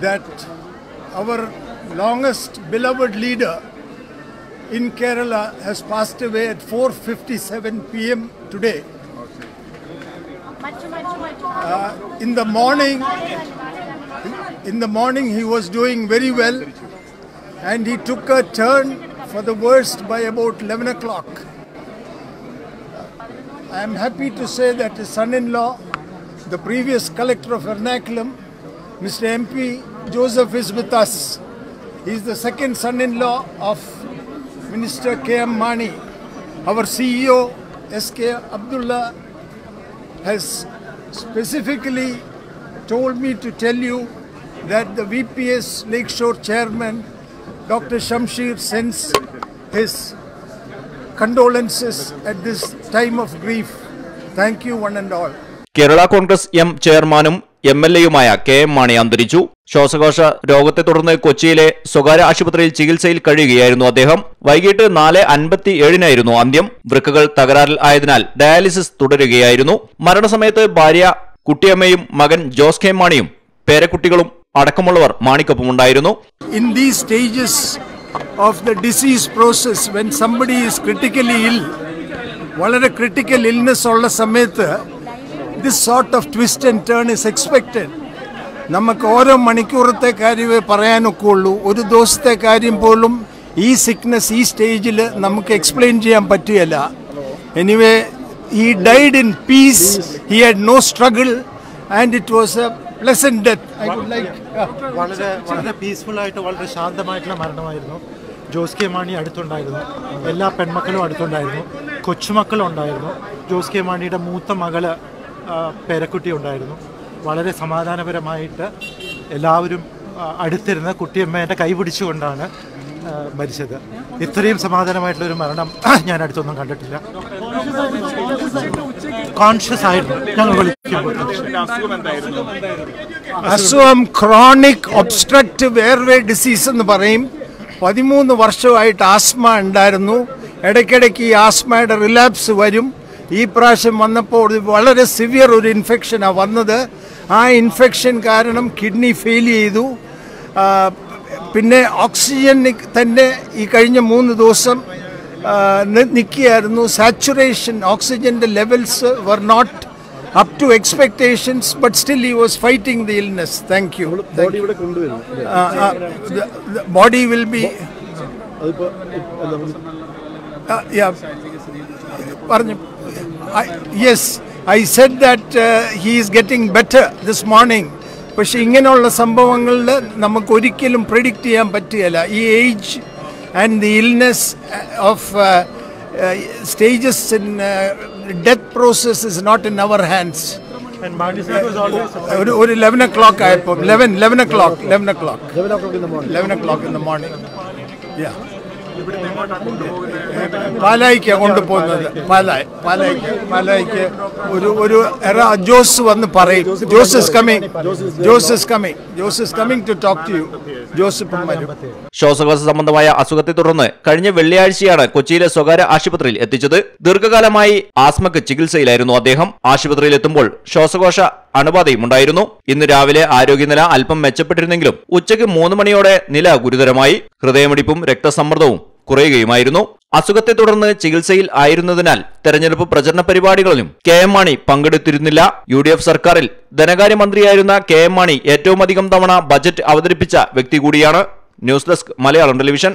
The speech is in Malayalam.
that our longest beloved leader in Kerala has passed away at 4:57 p.m. today. Uh, in the morning, in the morning he was doing very well, and he took a turn for the worst by about 11 o'clock. I am happy to say that his son-in-law, the previous collector of Ernakulam, Mr. MP Joseph is with us. He is the second son-in-law of Minister K.M. Mani. Our CEO, S.K. Abdullah, has specifically told me to tell you that the VPS Lakeshore chairman, Dr. Shamshir, sends his condolences at this time of grief. Thank you, one and all. Kerala Congress M ചെയർമാനും എം എൽ എയുമായ കെ എം മാണി അന്തരിച്ചു. ശ്വാസകോശ രോഗത്തെ തുടർന്ന് കൊച്ചിയിലെ സ്വകാര്യ ആശുപത്രിയിൽ ചികിത്സയിൽ കഴിയുകയായിരുന്നു അദ്ദേഹം. വൈകിട്ട് നാല് അൻപത്തി ഏഴിനായിരുന്നു അന്ത്യം. വൃക്കകൾ തകരാറിൽ ആയതിനാൽ ഡയാലിസിസ് തുടരുകയായിരുന്നു. മരണസമയത്ത് ഭാര്യ കുട്ടിയമ്മയും മകൻ ജോസ് കെ മാണിയും പേരക്കുട്ടികളും അടക്കമുള്ളവർ മാണിക്കൊപ്പമുണ്ടായിരുന്നു. In these stages of the disease process when somebody is critically ill, വളരെ ക്രിട്ടിക്കൽ ഇൽനെസ് ഉള്ള സമയത്ത് this sort of twist and turn is expected നമുക്ക് ഓരോ മണിക്കൂറത്തെ കാര്യമേ പറയാനൊക്കെ ഉള്ളൂ ഒരു ദിവസത്തെ കാര്യം പോലും ഈ സിക്നസ് ഈ സ്റ്റേജിൽ നമുക്ക് എക്സ്പ്ലെയിൻ ചെയ്യാൻ പറ്റുകയില്ല. Anyway he died in peace he had no struggle and it was a pleasant death I would like വളരെ വളരെ പീസ്ഫുൾ ആയിട്ട് വളരെ ശാന്തമായിട്ടുള്ള മരണമായിരുന്നു. ജോസ് കെ മാണി അടുത്തുണ്ടായിരുന്നു. എല്ലാ പെൺമക്കളും അടുത്തുണ്ടായിരുന്നു. കൊച്ചുമക്കളും ഉണ്ടായിരുന്നു ജോസ് കെ മാണിയുടെ മൂത്ത മകൾ പേരക്കുട്ടി ഉണ്ടായിരുന്നു. വളരെ സമാധാനപരമായിട്ട് എല്ലാവരും അടുത്തിരുന്ന കുട്ടിയമ്മേന്റെ കൈ പിടിച്ചുകൊണ്ടാണ് മരിച്ചത്. ഇത്രയും സമാധാനമായിട്ടുള്ള ഒരു മരണം ഞാൻ അടുത്തൊന്നും കണ്ടിട്ടില്ല. കോൺഷ്യസ് ആയിരുന്നു. ഞങ്ങൾ വിളിക്കുമ്പോൾ. അസുഖം ക്രോണിക് ഒബ്സ്ട്രക്റ്റീവ് എയർവേ ഡിസീസ് എന്ന് പറയും. പതിമൂന്ന് വർഷമായിട്ട് ആസ്മ ഉണ്ടായിരുന്നു. ഇടയ്ക്കിടയ്ക്ക് ഈ ആസ്മയുടെ റിലാപ്സ് വരും. ഈ പ്രാവശ്യം വന്നപ്പോൾ വളരെ സിവിയർ ഒരു ഇൻഫെക്ഷനാണ് വന്നത്. ആ ഇൻഫെക്ഷൻ കാരണം കിഡ്നി ഫെയിൽ ചെയ്തു. പിന്നെ ഓക്സിജൻ തന്നെ ഈ കഴിഞ്ഞ മൂന്ന് ദിവസം നിൽക്കുകയായിരുന്നു. സാച്ചുറേഷൻ ഓക്സിജന്റെ levels were not up to expectations but still he was fighting the illness thank you body will be പറഞ്ഞു. I, I I that that is getting better this morning this morning. പക്ഷെ ഇങ്ങനെയുള്ള സംഭവങ്ങളിൽ നമുക്ക് ഒരിക്കലും പ്രിഡിക്റ്റ് ചെയ്യാൻ പറ്റുകയില്ല. ഈ age and the illness of stages in death process is not in our hands And Mani was always ഒരു ഒരു ലെവൻ ഒ ക്ലോക്ക് ആയപ്പോൾ eleven eleven o'clock eleven o'clock eleven o'clock in the morning പാലായിക്കാ കൊണ്ടുപോകുന്നത്. പാലായ് പാലായിക്ക് പാലായിക്ക്. ഒരു ഒരു എറ ജോസ് വന്ന് പറയും. Jose is coming Jose is coming Jose is coming to talk to you Jose ശ്വാസകോശ സംബന്ധമായ അസുഖത്തെ തുടർന്ന് കഴിഞ്ഞ വെള്ളിയാഴ്ചയാണ് കൊച്ചിയിലെ സ്വകാര്യ ആശുപത്രിയിൽ എത്തിച്ചത്. ദീർഘകാലമായി ആസ്മക്ക് ചികിത്സയിലായിരുന്നു അദ്ദേഹം. ആശുപത്രിയിൽ എത്തുമ്പോൾ ശ്വാസകോശ അണുബാധയും ഉണ്ടായിരുന്നു. ഇന്ന് രാവിലെ ആരോഗ്യനില അല്പം മെച്ചപ്പെട്ടിരുന്നെങ്കിലും ഉച്ചയ്ക്ക് മൂന്ന് മണിയോടെ നില ഗുരുതരമായി. ഹൃദയമിടിപ്പും രക്തസമ്മർദ്ദവും കുറയുകയുമായിരുന്നു. അസുഖത്തെ തുടർന്ന് ചികിത്സയിൽ ആയിരുന്നതിനാൽ തെരഞ്ഞെടുപ്പ് പ്രചരണ പരിപാടികളിലും കെ എം മാണി പങ്കെടുത്തിരുന്നില്ല. യു ഡി എഫ് സർക്കാരിൽ ധനകാര്യമന്ത്രിയായിരുന്ന കെ എം മാണി ഏറ്റവുമധികം തവണ ബജറ്റ് അവതരിപ്പിച്ച വ്യക്തി കൂടിയാണ്. News desk Malayalam television.